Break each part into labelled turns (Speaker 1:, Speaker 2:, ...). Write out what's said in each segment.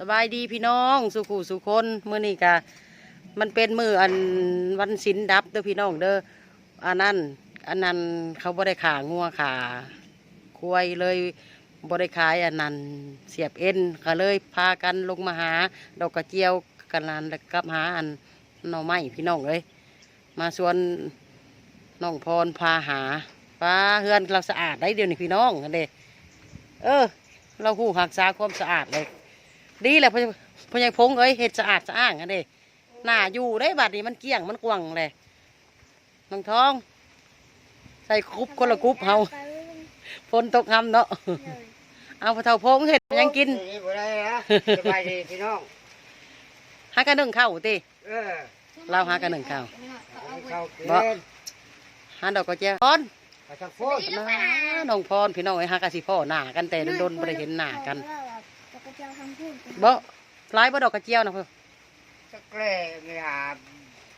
Speaker 1: สบายดีพี่น้องสุขุสุคนเมื่อนี้กะมันเป็นมืออันวันศิลดับเด้อพี่น้องเด้ออันนั้นอันนั้นเขาบ่ได้ขางัวขาควายเลยบ่ได้ขายอันนั้นเสียบเอ็นก็เลยพากันลงมาหาดอกกระเจียวกันนันกับหาอันหน่อไม้พี่น้องเอ้ยมาชวนน้องพรพาหาป้าเฮือนเราสะอาดได้เดียวนี้พี่น้องกันเด้เออ เราหูหักษาความสะอาดเลย ดีแหละพ่อพ่อใหญ่พงเอ้ยเห็ดสะอาดสะอ้างอันเด้หน้าอยู่ได้บัดนี้มันเกลี้ยงมันกวางเลยน้องทอง ใส่คุบคนละคุบเฮาฝนตกหำเนาะเอาพอเท่าพงเห็ดยังกิน
Speaker 2: นี่บ่ได้ฮะสบายดีพี่น้อง
Speaker 1: หากันหนึ่งข้าวติ
Speaker 2: เออ
Speaker 1: เราหากันหนึ่งข้าว
Speaker 2: เข้าเกิ
Speaker 1: บ่
Speaker 2: น
Speaker 1: หาดอกกระเจียวพร
Speaker 2: ไปทางโฟน
Speaker 1: นะน้องพรพี่น้องไอ้ยหากะสิพ่อหน้ากันแต่โดนๆบ่ได้เห็นหน้ากัน บ่ร้ายบ่ดอกกระเจียวนะเพื่อ
Speaker 2: สักแกล้ไม่หา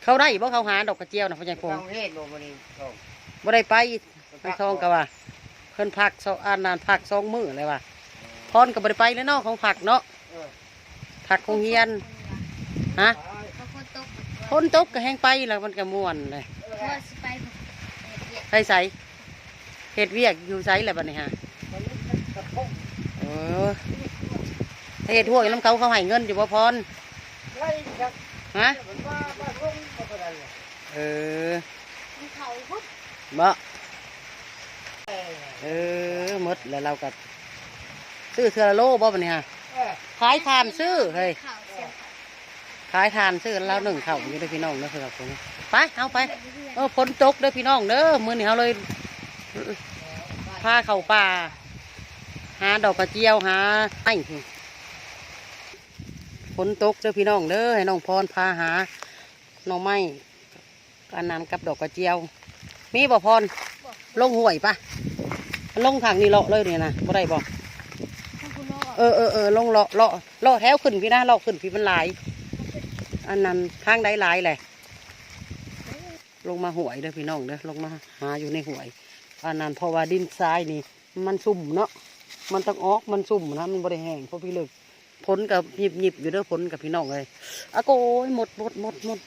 Speaker 1: เขาได้บ่เขาหาดอกกระเจียวนะพ่อใหญ่พง
Speaker 2: ต้องเฮ็ดบ่บ่นี่ต้อง
Speaker 1: บ่ได้ไปน้องทองก็ว่าเพิ่นพักสองอันนานพักสองมื้อเลยว่าพรก็บ่ได้ไปเลยเนาะของผักเนาะ
Speaker 2: เออ
Speaker 1: ผักคงเฮียนฮะฝนตกก็แห้งไปแล้วมันก็ม่วนเลยไปใส่เฮ็ดเวียกอยู่ไสแหละบัดนี้ฮะ
Speaker 2: มันกระพง
Speaker 1: เออ เฮ็ดทั่วอยู่น้ำเขาเขาให้เงินอยู่บ่พรฮะ
Speaker 2: มันว่าบ้านลงบ่เป็นไรเลย
Speaker 1: เออบ่เออมดแล้วเราก็ซื้อเทือละโลบ่บัดนี้ฮะขายทานซื้อเฮ้ยขายทานซื้อแล้วหนึ่งเข่าอยู่ด้อพี่น้องเด้อครับผมไปเอาไปเออฝนตกด้อพี่น้องเด้อมือนี้เขาเลยพาเข้าป่า หาดอกกระเจียวหาไอ้ ฝนตกเด้อพี่น้องเด้อให้น้องพรพาหาหน่อไม้กันนำกับดอกกระเจียว มีบ่พรลงห่วยปะลงทางนี้เลาะเลยเนี่ยนะบ่ได้บ่เออเออเออลงเลาะเลาะเลาะแถวขึ้นพี่นะเลาะขึ้นพี่มันหลาย อันนั้นทางได้หลายแหละลงมาหวยเด้อพี่น้องเด้อลงมาหาอยู่ในหวย อันนั้นเพราะว่าดินทรายนี่ มันสุ่มเนาะมันต้องออกมันสุ่มนะมันบริแห้งเพราะพี่เลิก ผลกับหยิบหยิบอยู่เด้อผลกับพี่น้องเลยอะโกยหมดหมดหมดหมด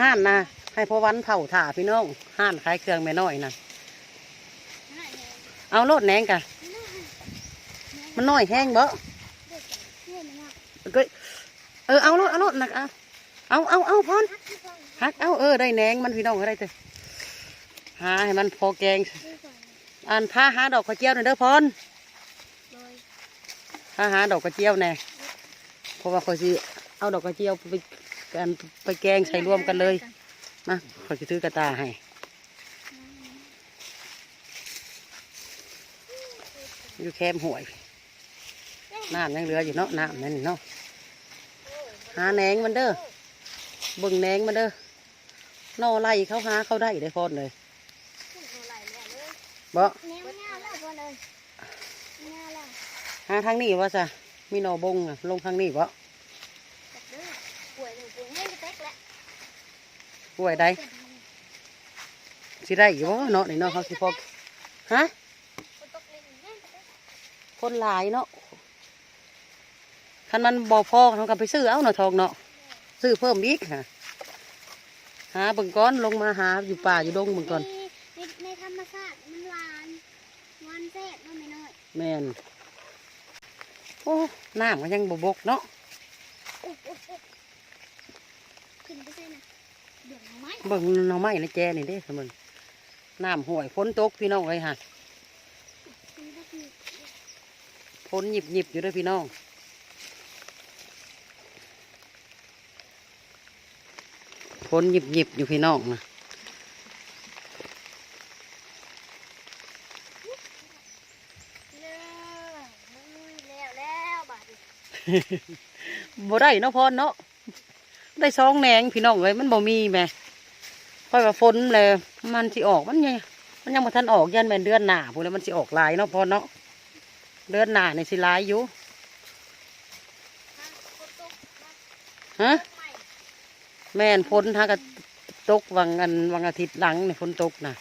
Speaker 1: ห้านนะให้พอวันเผาถ่าพี่น้องห้านขายเครื่องแม่น้อยนะเอาโลดแหนงกะมันน้อยแห้งเบ้อเออเอาโลดเอาโลดหนักเอาเอาเอาเอาพอนฮักเอาเออได้แหนงมันพี่น้องก็ได้เตะหาให้มันพอแกงอันพาหาดอกกระเจียวหน่อยเด้อพร พาหาดอกกระเจียวแน่เพราะว่าคอยสิเอาดอกกระเจียวไปกันไปแกงใส่รวมกันเลยนะคอยสิถือกระตาให้อยู่แคมห่วยน้ำยังเหลืออยู่เนาะน้ำนั่นเนาะหาแหนงมันเด้อเบิ่งแหนงมันเด้อนอไล่เขาหาเขาได้ได้พรเลยบ่ หาทางนี้วะจ้ะมีหนอบงอะลงทางนี้วะป่วยใดสิได้อยู่วะเนาะนี่เนาะเขาสิพอฮะคนหลายเนาะคันมันบ่พอเขาก็ไปซื้อเอาเนาะทองเนาะซื้อเพิ่มอีกค่ะหาเบิ่งก้อนลงมาหาอยู่ป่าอยู่ดงเบิ่งก่อน
Speaker 3: ในในธรรมชาติมันหวานหวานแซ่บมันไม่น้อย
Speaker 1: แม่น โอ้น้ำก็ยังบบกเนาะ
Speaker 3: อุ๊บอุ๊บอุ๊บขึ้นไปใส่นะเดี๋ยวไม้
Speaker 1: เบิ่งหน่อไม้ในแจนี่เด้อมึงน้ำห่วยฝนตกพี่น้องเลยฮะ
Speaker 3: ขึ้นไปขึ้น
Speaker 1: ฝนหยิบหยิบอยู่เด้วยพี่น้องฝนหยิบหยิบอยู่พี่น้องนะ
Speaker 3: แล้วอุ้ยแล้วแล้วบาดนี้
Speaker 1: บ่ได้เนาะพรเนาะได้สองแหนงพี่น้องเลยมันบ่มีแหม่ค่อยว่าฝนเลยมันสิออกมันยังมันยังบ่ทันออกยันแม่นเดือนหน้าพูดแล้วมันสิออกหลายเนาะพรเนาะเดือนหน้านี่สิหลายอยู่ฮะแม่นฝนทากะตกวังอันวังอาทิตย์หลังเนี่ยฝนตกนะ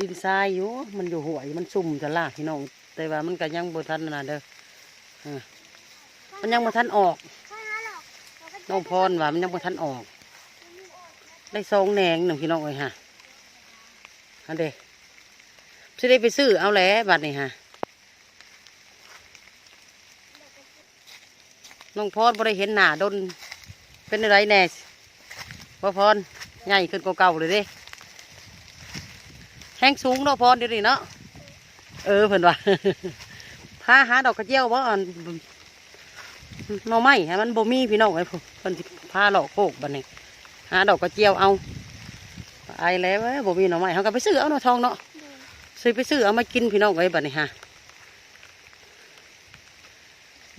Speaker 1: ดินทรายอยู่มันอยู่หวยมันซุ่มจะลากพี่น้อง แต่ว่ามันก็ยังบ่ทันนะเด้ออ่ามันยังบ่ทันออก
Speaker 3: ใช่ฮะหรอก
Speaker 1: น้องพรว่ามันยังบ่ทันออก ได้ซองแหนงหนึ่งพี่น้องเลยฮะอันเด้สิได้ไปซื้อเอาแหล้วบัดนี้ฮะน้องพรบ่ได้เห็นหน้าดนเป็นอะไรแน่บ่พรใหญ่ขึ้นกว่าเก่าเลยเด้ งสูงเนาะพรเดี๋ยวนี้เนาะเออเพิ่นว่าพาหาดอกกระเจียวบ่อันหน่อไม้ให้มันบ่มีพี่น้องไอ้พวกเพิ่นสิพาเลาะโคกบัดนี้หาดอกกระเจียวเอาไอแล้วเว้ยบ่มีหน่อไม้เฮาก็ไปซื้อเอาเนาะทองเนาะซื้อไปซื้อเอามากินพี่น้องไว้บัดนี้ฮะ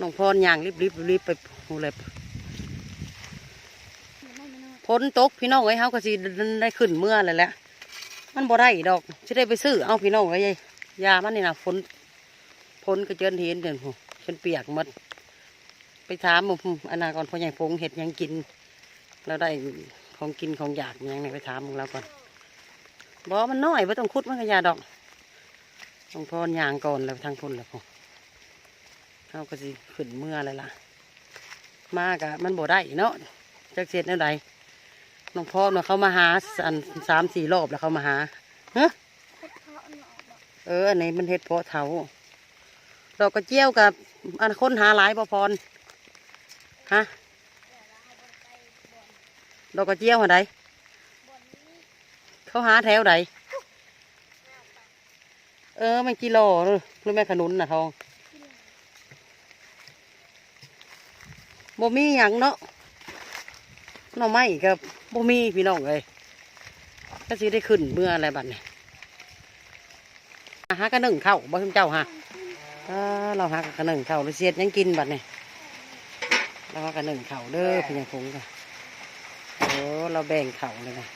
Speaker 1: น้องพรย่างรีบๆรีบๆไปหูเลยฝนตกพี่น้องไอ้ยเฮาก็สิได้ขึ้นเมื่อเลยแหละ มันบ่ได้ดอกสิได้ไปซื้อเอาพี่น้องไว้ยยามันนี่นะฝนฝนก็เจินเห็นเดินหูฉันเปียกหมด ไปถามมู่อนาก่อนพ่อใหญ่พงเห็ดยังกินแล้วได้ของกินของอยากยังเนี่ยไปถามมึงเราก่อนบอมันน้อยไม่ต้องคุดมันก็ยาดอกต้องพรยางก่อนแล้วทางพุ่นแล้วพอเฮาก็สิขึ้นเมื่อเลยล่ะ มากะมันบ่ได้เนาะจักเสร็จแนวใด น้องพ่อเนาะเขามาหาอันสามสี่รอบแล้วเขามาหา
Speaker 3: เพชรเออ
Speaker 1: อันนี้มันเห็ดเพาะเถาดอกกระเจียวกับอันคนหาหลายบ่พรฮะดอกกระเจียวหาใดเขาหาแถวใดเออมันกิโลหรือแม่ขนุนน่ะทองบ่มีหยังเนาะ หน่อไม้กับบ่มีพี่น้องเลยก็สิได้ขึ้นเมื่ออะไรบัดนี้หากระหนึ่งเข้าบ่คุณเจ้าฮะเออเราหากระหนึ่งเข้าเราเสียดหยังกินบัดนี้เราหากระหนึ่งเข้าเด้อพี่ยังคงกันโอ้เราแบ่งเข้าเลยนะ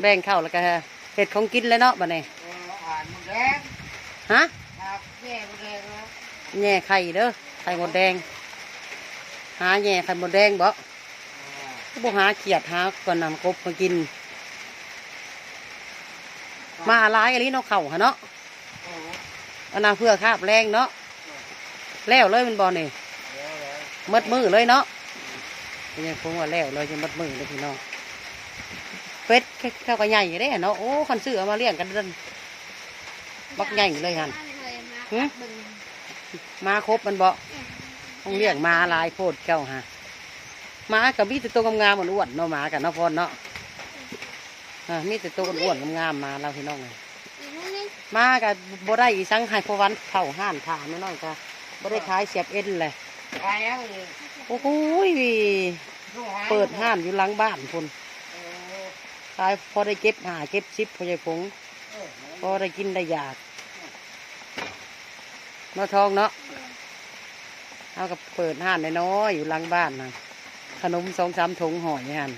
Speaker 1: แบ่งเข้าแล้วก็เห็ดของกินเลยเนาะบัดนี้
Speaker 2: เอออ่านหมดแดง
Speaker 1: ฮะ
Speaker 2: ครับแย่หมดแดงแล้ว
Speaker 1: แง่ไข่เด้อไข่หมดแดง หาแง่ไข่มดแดงบ่
Speaker 2: อ่า
Speaker 1: บ่หาเขียดหาก่อนนำกบมากิน มาหลายอันนี้เนาะเข่าหะเนาะ
Speaker 2: อ้โห
Speaker 1: อันนาเพื่อคาบแรงเนาะแล้วเลยมันบ่นี่
Speaker 2: เดี๋ยวเลย
Speaker 1: หมดมือเลยเนาะยังคงว่าแล้วเลยจะหมดมือเลยพี่น้องเป็ดเข้าก็ใหญ่เด้เนาะโอ้คันซื้อมาเลี้ยงกันดินบักใหญ่เลยหั่นมาครบมันบ่ ต้องเลี้ยงมาหลายโพดเจ้าฮะมากับมีแต่ตัวงามๆอ้วนๆเนาะหมากันเนาพอนเนาะอ่ามีแต่ตัวอ้วนๆงามๆมาเราพี่น้องเลย
Speaker 3: อีกนิดนึง
Speaker 1: มากับบ่ได้อีสังให้พวันเข่าห้านถามน้อยๆก็บ่ได้ขายเสียบเอ็นเลย
Speaker 2: ตายแล้วนี่
Speaker 1: โอ้โหย
Speaker 2: ลูกหาย
Speaker 1: เปิดห้านอยู่หลังบ้านพุ่น
Speaker 2: โอ้
Speaker 1: ขายพอได้เก็บหาเก็บชิปพอใหญ่ผงพอได้กินได้อยากเนาะทองเนาะ เอากับเปิดห้านน้อยอยู่หลังบ้านนะขนมสองสามถุงห่อยหัน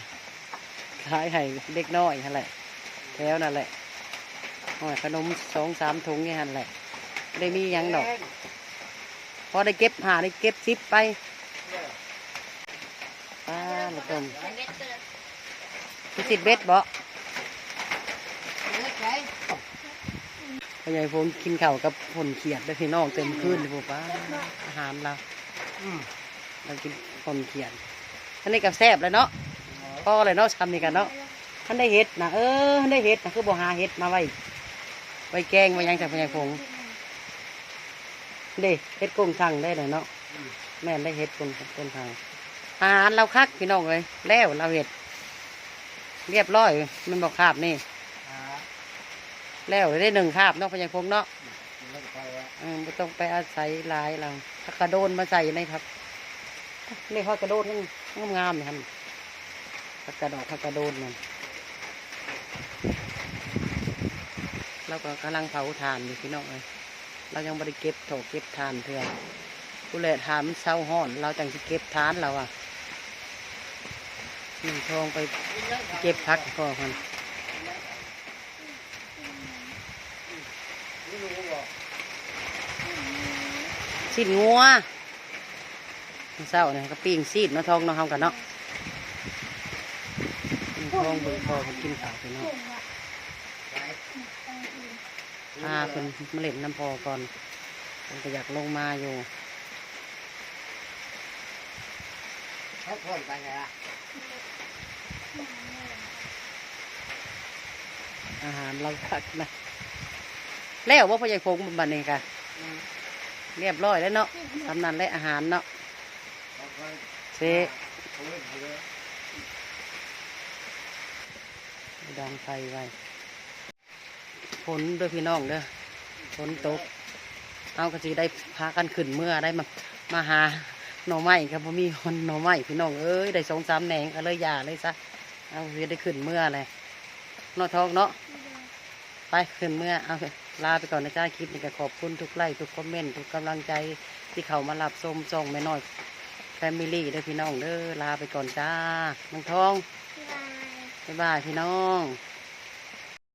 Speaker 1: ขายให้เด็กน้อยนั่นแหละแถวนั่นแหละห่อยขนมสองสามถุงนี่หันแหละบ่ได้มีหยังดอกพอได้เก็บหาได้เก็บซิปไปป้าละตม
Speaker 3: เบ็ดเกิด
Speaker 1: มีสิบเบ็ดบ่
Speaker 2: เล็กไหน
Speaker 1: พ่อใหญ่ผมกินข้าวกับผลเขียดได้พี่น้องเต็มคืนเลยพ่อป้าอาหารเรา เรากินผลเขียดอันนี้กับแซ่บเลยเนาะพ่อเลยเนาะทำนี่กันเนาะท่านได้เห็ดนะเออท่านได้เห็ดนะคือบ่หาเห็ดมาไว้ไว้แกงไว้หยังจากพ่อใหญ่ผมเด้เห็ดกุ้งทังได้เลยเนาะแม่นได้เห็ดกุ้งกุ้งทังอาหารเราคักพี่น้องเลยแล้วเราเห็ด เรียบร้อยมันบอกคาบนี่
Speaker 2: อ่า
Speaker 1: แล้วได้หนึ่งคาบเนาะพญายพงเนาะ
Speaker 2: เล็กไปแล้ว
Speaker 1: เออไม่ต้องไปอาศัยหลายเราถ้ากระโดนมาใส่ในครับนี่เขากระโดดทั้งงามๆนะครับถ้ากระดอกถ้ากระโดนมันเราก็กำลังเผาถ่านอยู่พี่น้องเลยเรายังไม่ได้เก็บโถเก็บถ่านเถื่อผู้แหละถ่านมันเศร้าห้อน เราจังสิเก็บถ่านเราอะนี่ทองไปเก็บพักก่อน
Speaker 2: นี่รู้บอก
Speaker 1: สิ้นงัวเศร้าเนี่ยก็ปิ้งซีดเนาะทองเนาะเฮากันเนาะอืมทององเบิ่งพอมันกินข้าวพี่น้อง
Speaker 3: ผงอะ
Speaker 2: ไป
Speaker 1: พาเพิ่นมาเล่นน้ำพอก่อนเพิ่นก็อยากลงมาอยู่
Speaker 2: เขาคนไปไงล่ะ
Speaker 1: อาหารเราคักนะแล้วว่าพ่อใหญ่พงบันนี้ค่ะ
Speaker 2: อืม
Speaker 1: เรียบร้อยแล้วเนาะทำนั้นและอาหารเนาะ
Speaker 2: เซ
Speaker 1: ดังไฟไว้ฝนเด้อพี่น้องเด้อฝนตก เอากระสีได้พากันขึ้นเมื่อได้มามาหาหน่อไม้ครับพ่มีคนหน่อไม้พี่น้องเอ้ยได้สองสามแหนงก็เลยหย่าเลยซะเอาสิได้ขึ้นเมื่อเลยนอทองเนาะไปขึ้นเมื่อเอาเถอะ ลาไปก่อนนะจ้าคลิปนี้ก็ขอบคุณทุกไลค์ทุกคอมเมนต์ทุกกำลังใจที่เขามารับชมส่องไม่น้อยแฟมิลี่เด้อพี่น้องเด้อลาไปก่อนจ้าน้องทอง
Speaker 3: บาย
Speaker 1: บ๊ายบายพี่น้อง
Speaker 3: บ